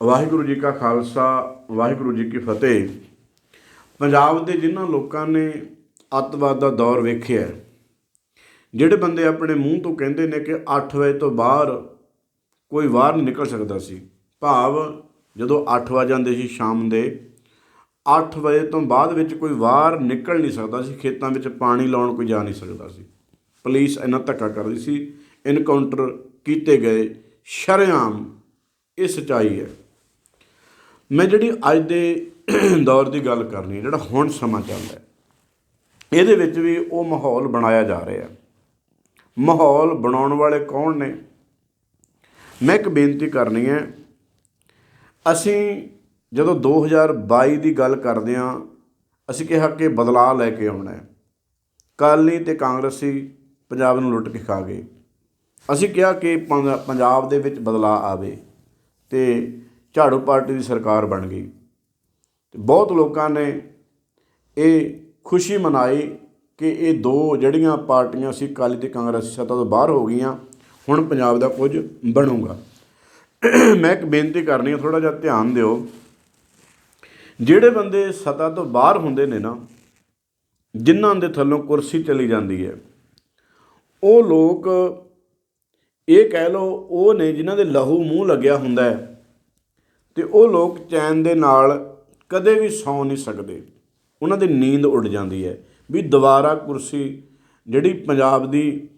ਵਾਹਿਗੁਰੂ ਜੀ ਕਾ ਖਾਲਸਾ, ਵਾਹਿਗੁਰੂ ਜੀ ਕੀ ਫਤਿਹ। ਪੰਜਾਬ ਦੇ ਜਿਨ੍ਹਾਂ ਲੋਕਾਂ ਨੇ ਅੱਤਵਾਦ ਦਾ ਦੌਰ ਵੇਖਿਆ ਜਿਹੜੇ ਬੰਦੇ ਆਪਣੇ ਮੂੰਹ ਤੋਂ ਕਹਿੰਦੇ ਨੇ ਕਿ 8 ਵਜੇ ਤੋਂ ਬਾਹਰ ਕੋਈ ਬਾਹਰ ਨਹੀਂ ਨਿਕਲ ਸਕਦਾ ਸੀ, ਭਾਵ ਜਦੋਂ 8 ਵਜ ਜਾਂਦੇ ਸੀ ਸ਼ਾਮ ਦੇ 8 ਵਜੇ ਤੋਂ ਬਾਅਦ ਵਿੱਚ ਕੋਈ ਬਾਹਰ ਨਿਕਲ ਨਹੀਂ ਸਕਦਾ ਸੀ, ਖੇਤਾਂ ਵਿੱਚ ਪਾਣੀ ਲਾਉਣ ਕੋਈ ਜਾ ਨਹੀਂ ਸਕਦਾ ਸੀ। ਪੁਲਿਸ ਇੰਨਾ ਧੱਕਾ ਕਰਦੀ ਸੀ ਇਨਕਾਊਂਟਰ ਕੀਤੇ ਗਏ, ਸ਼ਰੇਆਮ ਇਹ ਸਚਾਈ ਹੈ। ਮੈਂ ਜਿਹੜੀ ਅੱਜ ਦੇ ਦੌਰ ਦੀ ਗੱਲ ਕਰਨੀ ਜਿਹੜਾ ਹੁਣ ਸਮਾਂ ਚੱਲਦਾ ਇਹਦੇ ਵਿੱਚ ਵੀ ਉਹ ਮਾਹੌਲ ਬਣਾਇਆ ਜਾ ਰਿਹਾ ਮਾਹੌਲ ਬਣਾਉਣ ਵਾਲੇ ਕੌਣ ਨੇ? ਮੈਂ ਇੱਕ ਬੇਨਤੀ ਕਰਨੀ ਹੈ, ਅਸੀਂ ਜਦੋਂ 2022 ਦੀ ਗੱਲ ਕਰਦੇ ਹਾਂ, ਅਸੀਂ ਕਿਹਾ ਕਿ ਬਦਲਾਅ ਲੈ ਕੇ ਆਉਣਾ ਹੈ। ਕਾਲੀ ਤੇ ਕਾਂਗਰਸੀ ਪੰਜਾਬ ਨੂੰ ਲੁੱਟ ਕੇ ਖਾ ਗਏ। ਅਸੀਂ ਕਿਹਾ ਕਿ ਪੰਜਾਬ ਦੇ ਵਿੱਚ ਬਦਲਾਅ ਆਵੇ ਤੇ ਝਾੜੂ ਪਾਰਟੀ ਦੀ ਸਰਕਾਰ ਬਣ ਗਈ। ਤੇ ਬਹੁਤ ਲੋਕਾਂ ਨੇ ਇਹ ਖੁਸ਼ੀ ਮਨਾਈ ਕਿ ਇਹ ਦੋ ਜਿਹੜੀਆਂ ਪਾਰਟੀਆਂ ਸੀ ਕਾਲੀ ਤੇ ਕਾਂਗਰਸ, ਸੱਤਾ ਤੋਂ ਬਾਹਰ ਹੋ ਗਈਆਂ, ਹੁਣ ਪੰਜਾਬ ਦਾ ਕੁਝ ਬਣੂਗਾ। ਮੈਂ ਇੱਕ ਬੇਨਤੀ ਕਰਨੀ ਹੈ ਥੋੜਾ ਜਿਹਾ ਧਿਆਨ ਦਿਓ। ਜਿਹੜੇ ਬੰਦੇ ਸੱਤਾ ਤੋਂ ਬਾਹਰ ਹੁੰਦੇ ਨੇ ਨਾ, ਜਿਨ੍ਹਾਂ ਦੇ ਥੱਲੋਂ ਕੁਰਸੀ ਚਲੀ ਜਾਂਦੀ ਹੈ, ਉਹ ਲੋਕ, ਇਹ ਕਹਿ ਲਓ, ਉਹ ਨੇ ਜਿਨ੍ਹਾਂ ਦੇ ਲਹੂ ਮੂੰਹ ਲੱਗਿਆ ਹੁੰਦਾ ਹੈ ਤੇ ਉਹ ਲੋਕ ਚੈਨ ਦੇ ਨਾਲ ਕਦੇ ਵੀ ਸੌ ਨਹੀਂ ਸਕਦੇ। ਉਹਨਾਂ ਦੀ ਨੀਂਦ ਉੱਡ ਜਾਂਦੀ ਹੈ ਵੀ ਦੁਬਾਰਾ ਕੁਰਸੀ ਜਿਹੜੀ ਪੰਜਾਬ ਦੀ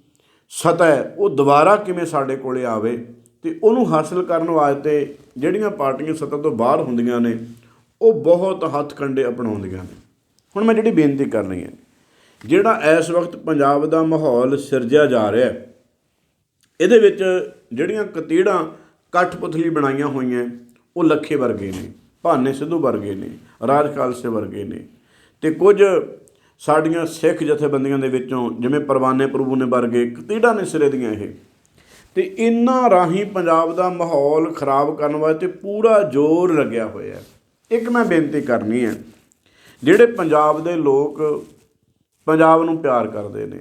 ਸਤਹ ਹੈ, ਉਹ ਦੁਬਾਰਾ ਕਿਵੇਂ ਸਾਡੇ ਕੋਲੇ ਆਵੇ ਤੇ ਉਹਨੂੰ ਹਾਸਲ ਕਰਨ ਵਾਸਤੇ ਜਿਹੜੀਆਂ ਪਾਰਟੀਆਂ ਸਤਹ ਤੋਂ ਬਾਹਰ ਹੁੰਦੀਆਂ ਨੇ, ਉਹ ਬਹੁਤ ਹੱਥ ਕੰਡੇ ਅਪਣਾਉਂਦੀਆਂ ਨੇ। ਹੁਣ ਮੈਂ ਜਿਹੜੀ ਬੇਨਤੀ ਕਰਨੀ ਹੈ, ਜਿਹੜਾ ਇਸ ਵਕਤ ਪੰਜਾਬ ਦਾ ਮਾਹੌਲ ਸਿਰਜਿਆ ਜਾ ਰਿਹਾ ਹੈ, ਇਹਦੇ ਵਿੱਚ ਜਿਹੜੀਆਂ ਕਤੀੜਾਂ ਕਠਪੁਤਲੀ ਬਣਾਈਆਂ ਹੋਈਆਂ ਉਹ ਲੱਖੇ ਵਰਗੇ ਨੇ, ਭਾਨੇ ਸਿੱਧੂ ਵਰਗੇ ਨੇ ਰਾਜ ਖਾਲਸੇ ਵਰਗੇ ਨੇ। ਤੇ ਕੁਝ ਸਾਡੀਆਂ ਸਿੱਖ ਜਥੇਬੰਦੀਆਂ ਦੇ ਵਿੱਚੋਂ, ਜਿਵੇਂ ਪਰਵਾਨੇ ਪ੍ਰਭੂ ਨੇ ਵਰਗੇ, ਕਤੀੜਾਂ ਨੇ ਸਿਰੇ ਦੀਆਂ ਇਹ। ਤੇ ਇਨ੍ਹਾਂ ਰਾਹੀਂ ਪੰਜਾਬ ਦਾ ਮਾਹੌਲ ਖਰਾਬ ਕਰਨ ਵਾਸਤੇ ਪੂਰਾ ਜ਼ੋਰ ਲੱਗਿਆ ਹੋਇਆ ਹੈ। ਇੱਕ ਮੈਂ ਬੇਨਤੀ ਕਰਨੀ ਹੈ, ਜਿਹੜੇ ਪੰਜਾਬ ਦੇ ਲੋਕ ਪੰਜਾਬ ਨੂੰ ਪਿਆਰ ਕਰਦੇ ਨੇ,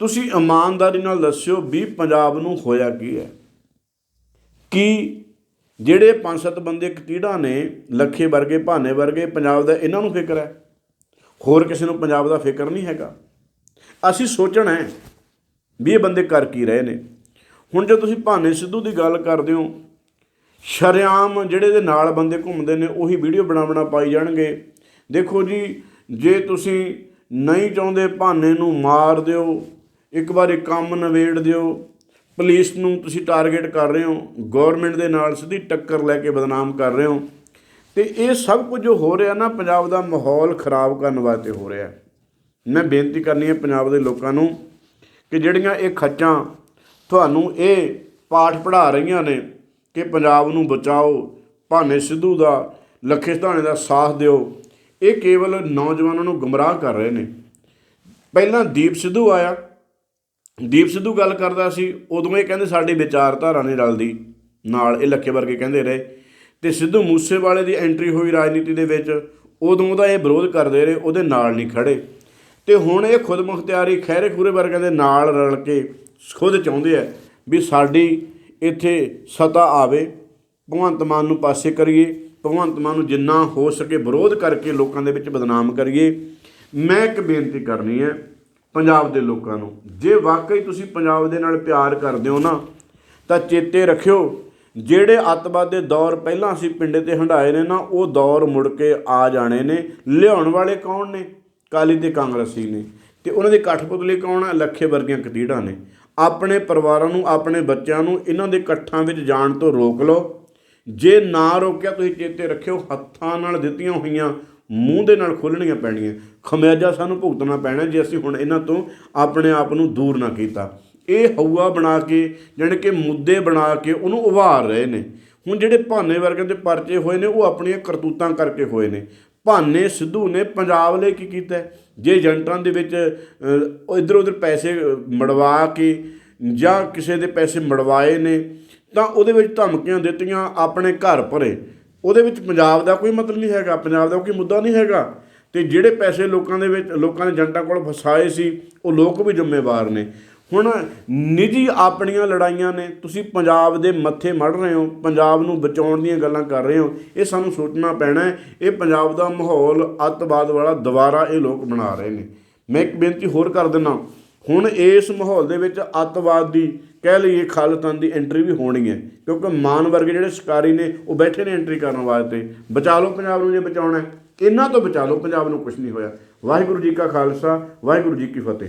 ਤੁਸੀਂ ਇਮਾਨਦਾਰੀ ਨਾਲ ਦੱਸਿਓ ਵੀ ਪੰਜਾਬ ਨੂੰ ਹੋਇਆ ਕੀ ਹੈ। ਕੀ ਜਿਹੜੇ ਪੰਜ ਸੱਤ ਬੰਦੇ ਕਤੀੜਾ ਨੇ, ਲੱਖੇ ਵਰਗੇ, ਭਾਨੇ ਵਰਗੇ, ਪੰਜਾਬ ਦਾ ਇਹਨਾਂ ਨੂੰ ਫਿਕਰ ਹੈ। ਹੋਰ ਕਿਸੇ ਨੂੰ ਪੰਜਾਬ ਦਾ ਫਿਕਰ ਨਹੀਂ ਹੈਗਾ। ਅਸੀਂ ਸੋਚਣਾ ਹੈ ਵੀ ਇਹ ਬੰਦੇ ਕਰ ਕੀ ਰਹੇ ਨੇ। ਹੁਣ ਜੇ ਤੁਸੀਂ ਭਾਨੇ ਸਿੱਧੂ ਦੀ ਗੱਲ ਕਰਦੇ ਹੋ, ਸ਼ਰੇਆਮ ਜਿਹੜੇ ਦੇ ਨਾਲ ਬੰਦੇ ਘੁੰਮਦੇ ਨੇ, ਉਹੀ ਵੀਡੀਓ ਬਣਾ ਬਣਾ ਪਾਈ ਜਾਣਗੇ। ਦੇਖੋ ਜੀ, ਜੇ ਤੁਸੀਂ ਨਹੀਂ ਚਾਹੁੰਦੇ ਭਾਨੇ ਨੂੰ ਮਾਰ ਦਿਓ, ਇੱਕ ਵਾਰੀ ਕੰਮ ਨਵੇੜ ਦਿਓ ਪੁਲਿਸ ਨੂੰ ਤੁਸੀਂ ਟਾਰਗੇਟ ਕਰ ਰਹੇ ਹੋ ਗਵਰਨਮੈਂਟ ਦੇ ਨਾਲ ਸਿੱਧੀ ਟੱਕਰ ਲੈ ਕੇ ਬਦਨਾਮ ਕਰ ਰਹੇ ਹੋ। ਤੇ ਇਹ ਸਭ ਕੁਝ ਜੋ ਹੋ ਰਿਹਾ ਨਾ, ਪੰਜਾਬ ਦਾ ਮਾਹੌਲ ਖਰਾਬ ਕਰਨ ਵਾਸਤੇ ਹੋ ਰਿਹਾ। ਮੈਂ ਬੇਨਤੀ ਕਰਨੀ ਹੈ ਪੰਜਾਬ ਦੇ ਲੋਕਾਂ ਨੂੰ ਕਿ ਜਿਹੜੀਆਂ ਇਹ ਖੱਚਾਂ ਤੁਹਾਨੂੰ ਇਹ ਪਾਠ ਪੜ੍ਹਾ ਰਹੀਆਂ ਨੇ ਕਿ ਪੰਜਾਬ ਨੂੰ ਬਚਾਓ ਭਾਨੇ ਸਿੱਧੂ ਦਾ, ਲੱਖੇ ਸਧਾਣੇ ਦਾ ਸਾਥ ਦਿਓ, ਇਹ ਕੇਵਲ ਨੌਜਵਾਨਾਂ ਨੂੰ ਗੁੰਮਰਾਹ ਕਰ ਰਹੇ ਨੇ। ਪਹਿਲਾਂ ਦੀਪ ਸਿੱਧੂ ਆਇਆ ਦੀਪ ਸਿੱਧੂ ਗੱਲ ਕਰਦਾ ਸੀ, ਉਦੋਂ ਇਹ ਕਹਿੰਦੇ ਸਾਡੀ ਵਿਚਾਰਧਾਰਾ ਨਹੀਂ ਰਲਦੀ। ਨਾਲ ਇਹ ਲੱਖੇ ਵਰਗੇ ਕਹਿੰਦੇ ਰਹੇ। ਤੇ ਸਿੱਧੂ ਮੂਸੇਵਾਲੇ ਦੀ ਐਂਟਰੀ ਹੋਈ ਰਾਜਨੀਤੀ ਦੇ ਵਿੱਚ, ਉਦੋਂ ਉਹਦਾ ਇਹ ਵਿਰੋਧ ਕਰਦੇ ਰਹੇ, ਉਹਦੇ ਨਾਲ ਨਹੀਂ ਖੜੇ। ਤੇ ਹੁਣ ਇਹ ਖੁਦ ਮੁਖਤਿਆਰੀ ਖੈਰੇ ਖੂਰੇ ਵਰਗਿਆਂ ਦੇ ਨਾਲ ਰਲ ਕੇ ਖੁਦ ਚਾਹੁੰਦੇ ਆ ਵੀ ਸਾਡੀ ਇੱਥੇ ਸਤਾ ਆਵੇ, ਭਗਵੰਤ ਮਾਨ ਨੂੰ ਪਾਸੇ ਕਰੀਏ, ਭਗਵੰਤ ਮਾਨ ਨੂੰ ਜਿੰਨਾ ਹੋ ਸਕੇ ਵਿਰੋਧ ਕਰਕੇ ਲੋਕਾਂ ਦੇ ਵਿੱਚ ਬਦਨਾਮ ਕਰੀਏ। ਮੈਂ ਇੱਕ ਬੇਨਤੀ ਕਰਨੀ ਹੈ ਪੰਜਾਬ ਦੇ ਲੋਕਾਂ ਨੂੰ। ਜੇ ਵਾਕਈ ਤੁਸੀਂ ਪੰਜਾਬ ਦੇ ਨਾਲ ਪਿਆਰ ਕਰਦੇ ਹੋ ਨਾ, ਤਾਂ ਚੇਤੇ ਰੱਖਿਓ, ਜਿਹੜੇ ਅੱਤਵਾਦ ਦੇ ਦੌਰ ਪਹਿਲਾਂ ਅਸੀਂ ਪਿੰਡੇ ਤੇ ਹੰਡਾਏ ਨੇ ਨਾ, ਉਹ ਦੌਰ ਮੁੜ ਕੇ ਆ ਜਾਣੇ ਨੇ। ਲਿਆਉਣ ਵਾਲੇ ਕੌਣ ਨੇ? ਕਾਲੀ ਤੇ ਕਾਂਗਰਸੀ ਨੇ। ਤੇ ਉਹਨਾਂ ਦੇ ਕਠਪੁਤਲੇ ਕੌਣ ਆ? ਲੱਖੇ ਵਰਗੀਆਂ ਕਤੀੜਾਂ ਨੇ। ਆਪਣੇ ਪਰਿਵਾਰਾਂ ਨੂੰ, ਆਪਣੇ ਬੱਚਿਆਂ ਨੂੰ, ਇਹਨਾਂ ਦੇ ਇਕੱਠਾਂ ਵਿੱਚ ਜਾਣ ਤੋਂ ਰੋਕ ਲਓ। ਜੇ ਨਾ ਰੋਕਿਆ, ਤੁਸੀਂ ਚੇਤੇ ਰੱਖਿਓ, ਹੱਥਾਂ ਨਾਲ ਦਿੱਤੀਆਂ ਹੋਈਆਂ ਮੂੰਹ ਦੇ ਨਾਲ ਖੋਲਣੀਆਂ ਪੈਣੀਆਂ। ਖਮਿਆਜਾ ਸਾਨੂੰ ਭੁਗਤਣਾ ਪੈਣਾ ਜੇ ਅਸੀਂ ਹੁਣ ਇਹਨਾਂ ਤੋਂ ਆਪਣੇ ਆਪ ਨੂੰ ਦੂਰ ਨਾ ਕੀਤਾ। ਇਹ ਹਊਆ ਬਣਾ ਕੇ, ਜਾਣੀ ਕਿ ਮੁੱਦੇ ਬਣਾ ਕੇ ਉਹਨੂੰ ਉਭਾਰ ਰਹੇ ਨੇ। ਹੁਣ ਜਿਹੜੇ ਭਾਨੇ ਵਰਗੇ ਦੇ ਪਰਚੇ ਹੋਏ ਨੇ, ਉਹ ਆਪਣੀਆਂ ਕਰਤੂਤਾਂ ਕਰਕੇ ਹੋਏ ਨੇ। ਭਾਨੇ ਸਿੱਧੂ ਨੇ ਪੰਜਾਬ ਲਈ ਕੀ ਕੀਤਾ? ਜੇ ਏਜੰਟਾਂ ਦੇ ਵਿੱਚ ਇਧਰ ਉਧਰ ਪੈਸੇ ਮੜਵਾ ਕੇ ਜਾਂ ਕਿਸੇ ਦੇ ਪੈਸੇ ਮੜਵਾਏ ਨੇ, ਤਾਂ ਉਹਦੇ ਵਿੱਚ ਧਮਕੀਆਂ ਦਿੱਤੀਆਂ ਆਪਣੇ ਘਰ ਭਰੇ। ਉਹਦੇ ਵਿੱਚ ਪੰਜਾਬ ਦਾ ਕੋਈ ਮਤਲਬ ਨਹੀਂ ਹੈਗਾ, ਪੰਜਾਬ ਦਾ ਕੋਈ ਮੁੱਦਾ ਨਹੀਂ ਹੈਗਾ। ਤੇ ਜਿਹੜੇ ਪੈਸੇ ਲੋਕਾਂ ਦੇ ਵਿੱਚ, ਲੋਕਾਂ ਨੇ ਏਜੰਟਾਂ ਕੋਲ ਫਸਾਏ ਸੀ, ਉਹ ਲੋਕ ਵੀ ਜ਼ਿੰਮੇਵਾਰ ਨੇ। ਹੁਣ ਨਿੱਜੀ ਆਪਣੀਆਂ ਲੜਾਈਆਂ ਨੇ, ਤੁਸੀਂ ਪੰਜਾਬ ਦੇ ਮੱਥੇ ਮੜ ਰਹੇ ਹੋ, ਪੰਜਾਬ ਨੂੰ ਬਚਾਉਣ ਦੀਆਂ ਗੱਲਾਂ ਕਰ ਰਹੇ ਹੋ, ਇਹ ਸਾਨੂੰ ਸੋਚਣਾ ਪੈਣਾ ਹੈ, ਇਹ ਪੰਜਾਬ ਦਾ ਮਾਹੌਲ ਅੱਤਵਾਦ ਵਾਲਾ ਦੁਬਾਰਾ ਇਹ ਲੋਕ ਬਣਾ ਰਹੇ ਨੇ। ਮੈਂ ਇੱਕ ਬੇਨਤੀ ਹੋਰ ਕਰ ਦਿੰਦਾ, ਹੁਣ ਇਸ ਮਾਹੌਲ ਦੇ ਵਿੱਚ ਅੱਤਵਾਦ ਦੀ ਕਹਿ ਲਈਏ ਖਾਲਿਸਤਾਨ ਦੀ ਐਂਟਰੀ ਵੀ ਹੋਣੀ ਹੈ, ਕਿਉਂਕਿ ਮਾਨ ਵਰਗੇ ਜਿਹੜੇ ਸ਼ਿਕਾਰੀ ਨੇ, ਉਹ ਬੈਠੇ ਨੇ ਐਂਟਰੀ ਕਰਨ ਵਾਸਤੇ ਬਚਾ ਲਓ ਪੰਜਾਬ ਨੂੰ ਜੇ ਬਚਾਉਣਾ ਹੈ। ਇਹਨਾਂ ਤੋਂ ਬਚਾ ਲਓ, ਪੰਜਾਬ ਨੂੰ ਕੁਝ ਨਹੀਂ ਹੋਇਆ। ਵਾਹਿਗੁਰੂ ਜੀ ਕਾ ਖਾਲਸਾ, ਵਾਹਿਗੁਰੂ ਜੀ ਕੀ ਫਤਿਹ।